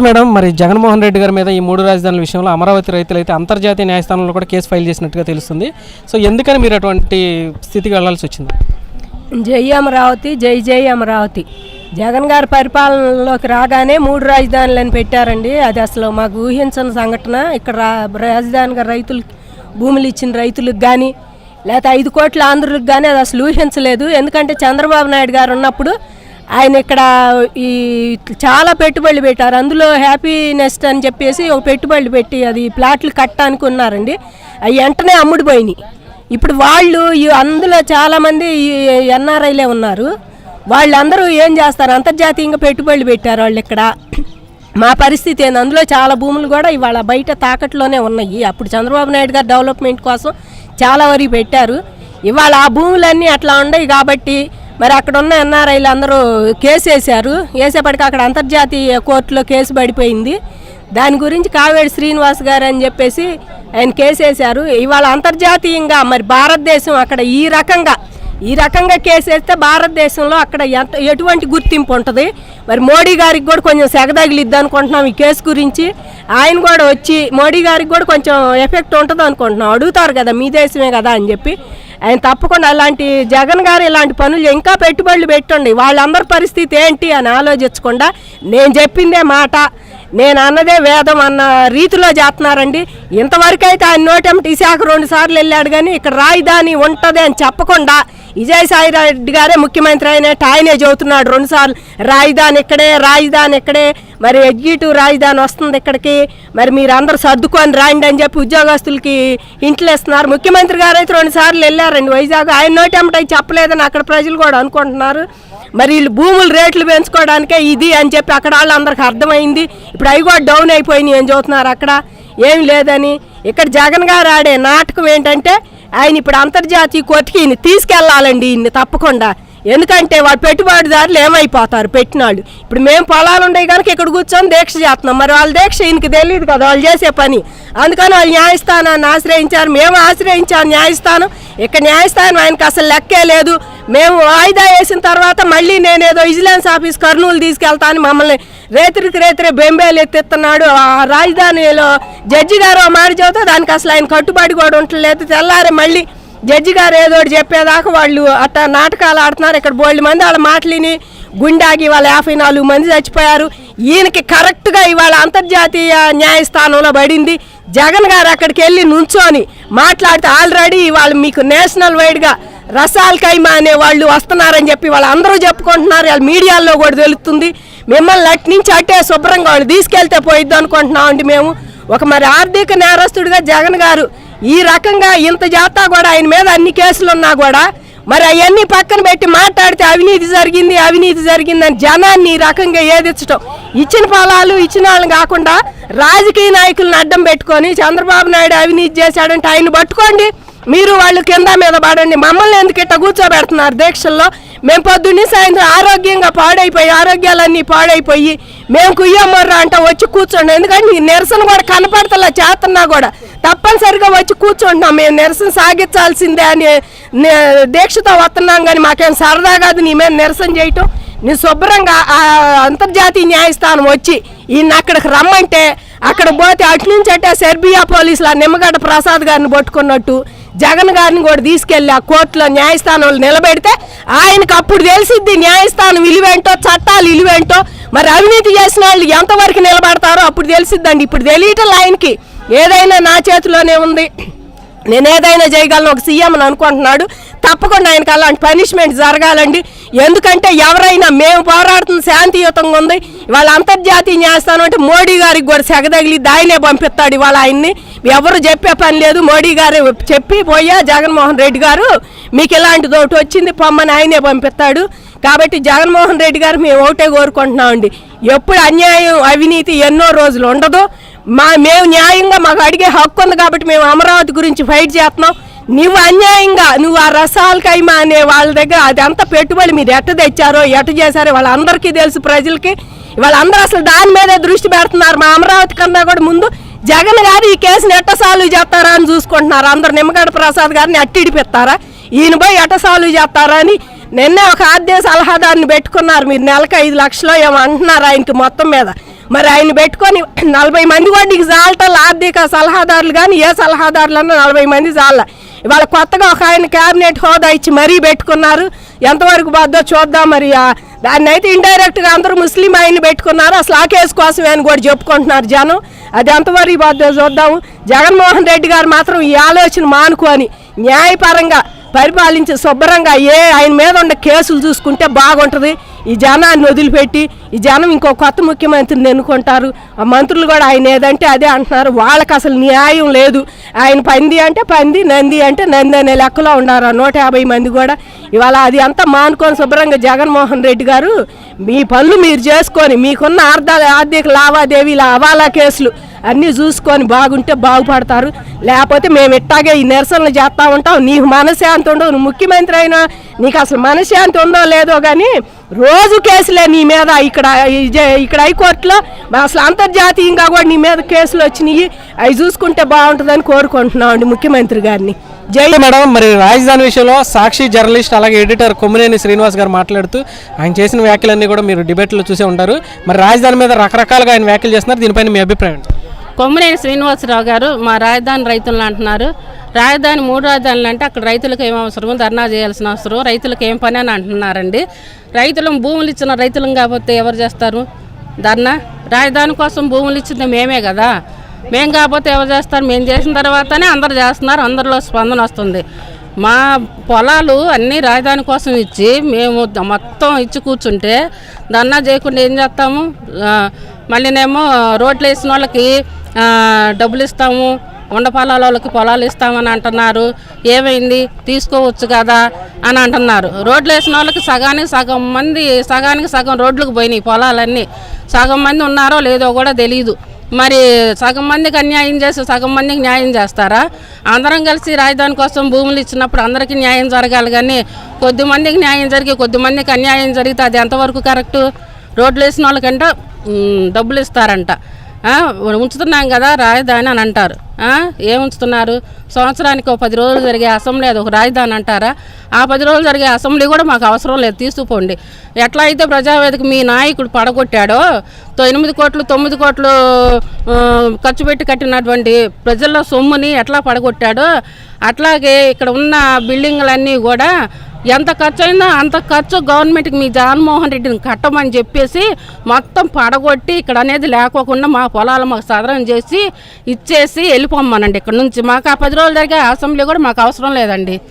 నమస్తే మేడం మరి జగన్మోహన్ రెడ్డి గారి మీద ఈ మూడు రాజధానుల విషయంలో అమరావతి రైతులు అయితే అంతర్జాతీయ న్యాయస్థానంలో కూడా కేసు ఫైల్ చేసినట్టుగా తెలుస్తుంది. సో ఎందుకని మీరు అటువంటి స్థితికి వెళ్ళాల్సి వచ్చింది? జై అమరావతి జై జై అమరావతి. జగన్ గారి పరిపాలనలోకి రాగానే మూడు రాజధానులను పెట్టారండి. అది అసలు మాకు ఊహించని సంఘటన. ఇక్కడ రా- రాజధానిగా రైతులు భూములు ఇచ్చిన రైతులకు కానీ లేకపోతే ఐదు కోట్ల ఆంధ్రులకు కానీ అది అసలు ఊహించలేదు. ఎందుకంటే చంద్రబాబు నాయుడు గారు ఉన్నప్పుడు ఆయన ఇక్కడ ఈ చాలా పెట్టుబడులు పెట్టారు. అందులో హ్యాపీనెస్ అని చెప్పేసి ఒక పెట్టుబడులు పెట్టి అది ప్లాట్లు కట్టడానికి ఉన్నారండి. అవి వెంటనే అమ్ముడుపోయినాయి. ఇప్పుడు వాళ్ళు అందులో చాలామంది ఎన్ఆర్ఐలే ఉన్నారు. వాళ్ళందరూ ఏం చేస్తారు? అంతర్జాతీయంగా పెట్టుబడులు పెట్టారు వాళ్ళు ఇక్కడ. మా పరిస్థితి ఏంది? అందులో చాలా భూములు కూడా ఇవాళ బయట తాకట్లోనే ఉన్నాయి. అప్పుడు చంద్రబాబు నాయుడు గారు డెవలప్మెంట్ కోసం చాలా వరకు పెట్టారు. ఇవాళ ఆ భూములన్నీ అట్లా ఉన్నాయి కాబట్టి మరి అక్కడ ఉన్న ఎన్ఆర్ఐలు అందరూ కేసు వేశారు. వేసేపటికి అక్కడ అంతర్జాతీయ కోర్టులో కేసు పడిపోయింది. దాని గురించి కావేడి శ్రీనివాస్ గారు అని చెప్పేసి ఆయన కేసు వేశారు. ఇవాళ అంతర్జాతీయంగా మరి భారతదేశం అక్కడ ఈ రకంగా ఈ రకంగా కేసు వేస్తే భారతదేశంలో అక్కడ ఎంత ఎటువంటి గుర్తింపు ఉంటుంది? మరి మోడీ గారికి కూడా కొంచెం సెగదగిలిద్ది అనుకుంటున్నాం ఈ కేసు గురించి. ఆయన కూడా వచ్చి మోడీ గారికి కూడా కొంచెం ఎఫెక్ట్ ఉంటుంది అనుకుంటున్నాం. అడుగుతారు కదా మీ దేశమే కదా అని చెప్పి. ఆయన తప్పకుండా అలాంటి జగన్ గారు ఇలాంటి పనులు ఇంకా పెట్టుబడులు పెట్టండి. వాళ్ళందరి పరిస్థితి ఏంటి అని ఆలోచించకుండా నేను చెప్పిందే మాట నేను అన్నదే వేదం అన్న రీతిలో చేస్తున్నారండి. ఇంతవరకైతే ఆయన నోటెంట విశాఖ రెండు సార్లు వెళ్ళాడు కానీ ఇక్కడ రాజధాని ఉంటుంది అని చెప్పకుండా విజయసాయి రెడ్డి గారే ముఖ్యమంత్రి అయినట్టు ఆయనే చెబుతున్నాడు. రెండుసార్లు రాజధాని ఇక్కడే రాజధాని ఇక్కడే మరి ఎగ్జిక్యూటివ్ రాజధాని వస్తుంది ఇక్కడికి. మరి మీరు సర్దుకొని రాండి అని చెప్పి ఉద్యోగస్తులకి ఇంట్లో ఇస్తున్నారు ముఖ్యమంత్రి గారు అయితే రెండు సార్లు వెళ్ళారండి. వైజాగ్ ఆయన నోటెంట అయి చెప్పలేదని అక్కడ ప్రజలు కూడా అనుకుంటున్నారు. మరి వీళ్ళు భూములు రేట్లు పెంచుకోవడానికే ఇది అని చెప్పి అక్కడ వాళ్ళందరికీ అర్థమైంది. ఇప్పుడు అవి కూడా డౌన్ అయిపోయినాయి అని చూస్తున్నారు అక్కడ. ఏం లేదని. ఇక్కడ జగన్ గారు ఆడే నాటకం ఏంటంటే ఆయన ఇప్పుడు అంతర్జాతీయ కోర్టుకి ఈయన తీసుకెళ్ళాలండి. ఈయన్ని తప్పకుండా. ఎందుకంటే వాళ్ళు పెట్టుబడిదారులు ఏమైపోతారు? పెట్టినాళ్ళు. ఇప్పుడు మేము పొలాలు ఉండే కనుక ఇక్కడ కూర్చొని దీక్ష చేస్తున్నాం. మరి వాళ్ళ దీక్ష ఈయనకి తెలియదు కదా వాళ్ళు చేసే పని. అందుకని వాళ్ళు న్యాయస్థానాన్ని ఆశ్రయించారు. మేము ఆశ్రయించాం న్యాయస్థానం. ఇక్కడ న్యాయస్థానం ఆయనకి అసలు లెక్కే లేదు. మేము వాయిదా వేసిన తర్వాత మళ్ళీ నేనేదో విజిలెన్స్ ఆఫీస్ కర్నూలు తీసుకెళ్తాను మమ్మల్ని రేతిరికి రేతిరే బెంబేలు ఎత్తిస్తున్నాడు. ఆ రాజధానిలో జడ్జి గారు మాట దానికి అసలు ఆయన కట్టుబడి కూడా ఉండలేదు తెల్లారే మళ్ళీ జడ్జి గారు ఏదో చెప్పేదాకా వాళ్ళు అట్ట నాటకాలు ఆడుతున్నారు. ఇక్కడ బోల్డ్ మంది వాళ్ళ మాటలిని గుండాగి వాళ్ళ యాభై నాలుగు మంది చచ్చిపోయారు. ఈయనకి కరెక్ట్గా ఇవాళ అంతర్జాతీయ న్యాయస్థానంలో పడింది. జగన్ గారు అక్కడికి వెళ్ళి నుంచోని మాట్లాడితే ఆల్రెడీ వాళ్ళు మీకు నేషనల్ వైడ్గా రసాల్ కైమా అనే వాళ్ళు వస్తున్నారని చెప్పి వాళ్ళు అందరూ చెప్పుకుంటున్నారు. వాళ్ళ మీడియాలో కూడా తెలుస్తుంది. మిమ్మల్ని అటు నుంచి అట్టే శుభ్రంగా వాళ్ళు తీసుకెళ్తే పోయిద్ది అనుకుంటున్నామండి మేము. ఒక మరి ఆర్థిక నేరస్తుడిగా జగన్ గారు ఈ రకంగా ఇంత జాతా కూడా ఆయన మీద అన్ని కేసులు ఉన్నా కూడా మరి అవన్నీ పక్కన పెట్టి మాట్లాడితే అవినీతి జరిగింది అవినీతి జరిగిందని జనాన్ని ఈ రకంగా ఏదిచ్చటం ఇచ్చిన ఫలాలు ఇచ్చిన వాళ్ళని కాకుండా రాజకీయ నాయకులను అడ్డం పెట్టుకొని చంద్రబాబు నాయుడు అవినీతి చేశాడంటే ఆయన పట్టుకోండి. మీరు వాళ్ళు కింద మీద పడండి. మమ్మల్ని ఎందుకు ఇట్ట కూర్చోబెడుతున్నారు దీక్షల్లో? మేము పొద్దున్నే సాయంత్రం ఆరోగ్యంగా పాడైపోయి ఆరోగ్యాలన్నీ పాడైపోయి మేము కుయ్యమ్మర్రా అంట వచ్చి కూర్చోండి ఎందుకంటే ఈ నిరసన కూడా కనపడతలా చేస్తున్నా కూడా. తప్పనిసరిగా వచ్చి కూర్చుంటున్నాం. మేము నిరసన సాగించాల్సిందే అని దీక్షతో వస్తున్నాం కానీ మాకేం సరదా కాదు. నీ మీద నిరసన చేయటం. నీ శుభ్రంగా ఆ అంతర్జాతీయ న్యాయస్థానం వచ్చి ఈయన అక్కడికి రమ్మంటే అక్కడ పోతే అటు నుంచి అంటే సెర్బియా పోలీసులు ఆ నిమ్మగడ్డ ప్రసాద్ గారిని పట్టుకున్నట్టు జగన్ గారిని కూడా తీసుకెళ్ళి ఆ కోర్టులో న్యాయస్థానంలో నిలబెడితే ఆయనకు అప్పుడు తెలిసిద్ది న్యాయస్థానం విలువేంటో చట్టాలు విలువేంటో మరి అవినీతి చేసిన వాళ్ళు ఎంతవరకు నిలబడతారో అప్పుడు తెలిసిద్దండి. ఇప్పుడు తెలియటం ఆయనకి ఏదైనా నా చేతిలోనే ఉంది. నేను ఏదైనా చేయగలను ఒక సీఎం అని అనుకుంటున్నాడు. తప్పకుండా ఆయనకు అలాంటి పనిష్మెంట్ జరగాలండి. ఎందుకంటే ఎవరైనా మేము పోరాడుతున్న శాంతియుతంగా ఉంది. వాళ్ళ అంతర్జాతీయ న్యాయస్థానం అంటే మోడీ గారికి కూడా సెగదగిలి ఆయనే పంపిస్తాడు ఇవాళ ఆయన్ని. ఎవరు చెప్పే పని లేదు. మోడీ గారు చెప్పి పోయా జగన్మోహన్ రెడ్డి గారు మీకు ఇలాంటిది ఒకటి వచ్చింది పొమ్మని ఆయనే పంపిస్తాడు. కాబట్టి జగన్మోహన్ రెడ్డి గారు మేము ఒకటే కోరుకుంటున్నామండి. ఎప్పుడు అన్యాయం అవినీతి ఎన్నో రోజులు ఉండదు. మా మేము న్యాయంగా మాకు అడిగే హక్కు ఉంది కాబట్టి మేము అమరావతి గురించి ఫైట్ చేస్తున్నాం. నువ్వు అన్యాయంగా నువ్వు ఆ రసాలకైమా అనే వాళ్ళ దగ్గర అదంతా పెట్టుబడి మీరు ఎట్ట తెచ్చారో ఎట్ట చేశారో వాళ్ళందరికీ తెలుసు ప్రజలకి. వాళ్ళందరూ అసలు దాని మీదే దృష్టి పెడుతున్నారు. మా అమరావతి కన్నా కూడా ముందు జగన్ గారు ఈ కేసుని ఎట్ట సాల్వ్ చేస్తారా అని చూసుకుంటున్నారు. అందరు నిమ్మగడ్డ ప్రసాద్ గారిని అట్టిడిపిస్తారా ఈయన పోయి ఎట్ట సాల్వ్ చేస్తారా అని నిన్నే ఒక ఆద్య సలహాదారుని పెట్టుకున్నారు. మీరు నెలకు ఐదు లక్షలు ఏమో అంటున్నారు ఆయనకి మొత్తం మీద. మరి ఆయన పెట్టుకొని నలభై మంది కూడా నీకు చాలటం ఆర్థిక సలహాదారులు కానీ ఏ సలహాదారులన్నా నలభై మంది చాల ఇవాళ కొత్తగా ఒక ఆయన క్యాబినెట్ హోదా ఇచ్చి మరీ పెట్టుకున్నారు. ఎంతవరకు బాధో చూద్దాం మరి ఆ దాన్ని అయితే ఇండైరెక్ట్గా అందరూ ముస్లిం ఆయన పెట్టుకున్నారు. అసలు ఆ కేసు కోసమే అని కూడా చెప్పుకుంటున్నారు జనం. అది ఎంతవరకు చూద్దాము. జగన్మోహన్ రెడ్డి గారు మాత్రం ఈ ఆలోచన మానుకొని న్యాయపరంగా పరిపాలించి శుభ్రంగా ఏ ఆయన మీద ఉన్న కేసులు చూసుకుంటే బాగుంటుంది. ఈ జనాన్ని వదిలిపెట్టి ఈ జనం ఇంకో కొత్త ముఖ్యమంత్రిని ఎన్నుకుంటారు. ఆ మంత్రులు కూడా ఆయన ఏదంటే అదే అంటున్నారు. వాళ్ళకి అసలు న్యాయం లేదు. ఆయన పంది అంటే పంది నంది అంటే నంది అనే లెక్కలో ఉన్నారు. ఆ నూట యాభై మంది కూడా. ఇవాళ అది అంతా మానుకొని శుభ్రంగా జగన్మోహన్ రెడ్డి గారు మీ పనులు మీరు చేసుకొని మీకున్న ఆర్థ ఆర్థిక లావాదేవీల అవాలా కేసులు అన్నీ చూసుకొని బాగుంటే బాగుపడతారు. లేకపోతే మేము ఇట్టాగే ఈ నిరసనలు చేస్తూ ఉంటాం. నీకు మనశ్శాంతి ఉండవు నువ్వు ముఖ్యమంత్రి అయినా నీకు అసలు మనశ్శాంతి ఉందో లేదో కానీ రోజు కేసులే నీ మీద ఇక్కడ ఇక్కడ హైకోర్టులో. అసలు అంతర్జాతీయంగా కూడా నీ మీద కేసులు వచ్చినాయి. అవి చూసుకుంటే బాగుంటుందని కోరుకుంటున్నాం అండి ముఖ్యమంత్రి గారిని. జై మేడం మరి రాజధాని విషయంలో సాక్షి జర్నలిస్ట్ అలాగే ఎడిటర్ కొమ్మినేని శ్రీనివాస్ గారు మాట్లాడుతూ ఆయన చేసిన వ్యాఖ్యలన్నీ కూడా మీరు డిబేట్లో చూసే ఉంటారు. మరి రాజధాని మీద రకరకాలుగా ఆయన వ్యాఖ్యలు చేస్తున్నారు. దీనిపైన మీ అభిప్రాయం కొమ్మరేని శ్రీనివాసరావు గారు మా రాజధాని రైతులను అంటున్నారు. రాజధాని మూడు రాజధానులు అంటే అక్కడ రైతులకు ఏం అవసరం ధర్నా చేయాల్సిన అవసరం రైతులకు ఏం పని అని అంటున్నారండి. రైతులం భూములు ఇచ్చిన రైతులం కాకపోతే ఎవరు చేస్తారు? ధర్నా? రాజధాని కోసం భూములు ఇచ్చింది మేమే కదా. మేము కాకపోతే ఎవరు చేస్తారు? మేము చేసిన తర్వాతనే అందరు చేస్తున్నారు. అందరిలో స్పందన వస్తుంది. మా పొలాలు అన్నీ రాజధాని కోసం ఇచ్చి మేము మొత్తం ఇచ్చి కూర్చుంటే ధర్నా చేయకుండా ఏం చేస్తాము? మళ్ళీనేమో రోడ్లు వేసిన వాళ్ళకి డబ్బులు ఇస్తాము ఉండ పొలాల వాళ్ళకి పొలాలు ఇస్తామని అంటున్నారు. ఏమైంది? తీసుకోవచ్చు కదా అని అంటున్నారు. రోడ్లు వేసిన వాళ్ళకి సగానికి సగం మంది సగానికి సగం రోడ్లకు పోయినాయి పొలాలన్నీ. సగం మంది ఉన్నారో లేదో కూడా తెలియదు మరి సగం మందికి అన్యాయం చేసి సగం మందికి న్యాయం చేస్తారా? అందరం కలిసి రాజధాని కోసం భూములు ఇచ్చినప్పుడు అందరికీ న్యాయం జరగాలి కానీ కొద్ది మందికి న్యాయం జరిగి కొద్ది మందికి అన్యాయం జరిగితే అది ఎంతవరకు కరెక్టు? రోడ్లు వేసిన వాళ్ళకంటే డబ్బులు ఇస్తారంట. ఉంచుతున్నాం కదా రాజధాని అని అంటారు. ఆ, ఏం ఉంచుతున్నారు? సంవత్సరానికి ఒక పది రోజులు జరిగే అసెంబ్లీ అది ఒక రాజధాని అంటారా? ఆ పది రోజులు జరిగే అసెంబ్లీ కూడా మాకు అవసరం లేదు తీసుకుపోండి ఎట్లా అయితే ప్రజావేదిక మీ నాయకుడు పడగొట్టాడో తో ఎనిమిది కోట్లు తొమ్మిది కోట్లు ఖర్చు పెట్టి కట్టినటువంటి ప్రజల్లో సొమ్ముని ఎట్లా పడగొట్టాడో అట్లాగే ఇక్కడ ఉన్న బిల్డింగ్లన్నీ కూడా ఎంత ఖర్చు అయిందో అంత ఖర్చు గవర్నమెంట్కి మీ జగన్మోహన్ రెడ్డిని కట్టమని చెప్పేసి మొత్తం పడగొట్టి ఇక్కడ అనేది లేకోకుండా మా పొలాలు మాకు సదరం చేసి ఇచ్చేసి వెళ్ళిపోమ్మనండి. ఇక్కడ నుంచి మాకు ఆ పది రోజులు జరిగే అసెంబ్లీ కూడా మాకు అవసరం లేదండి.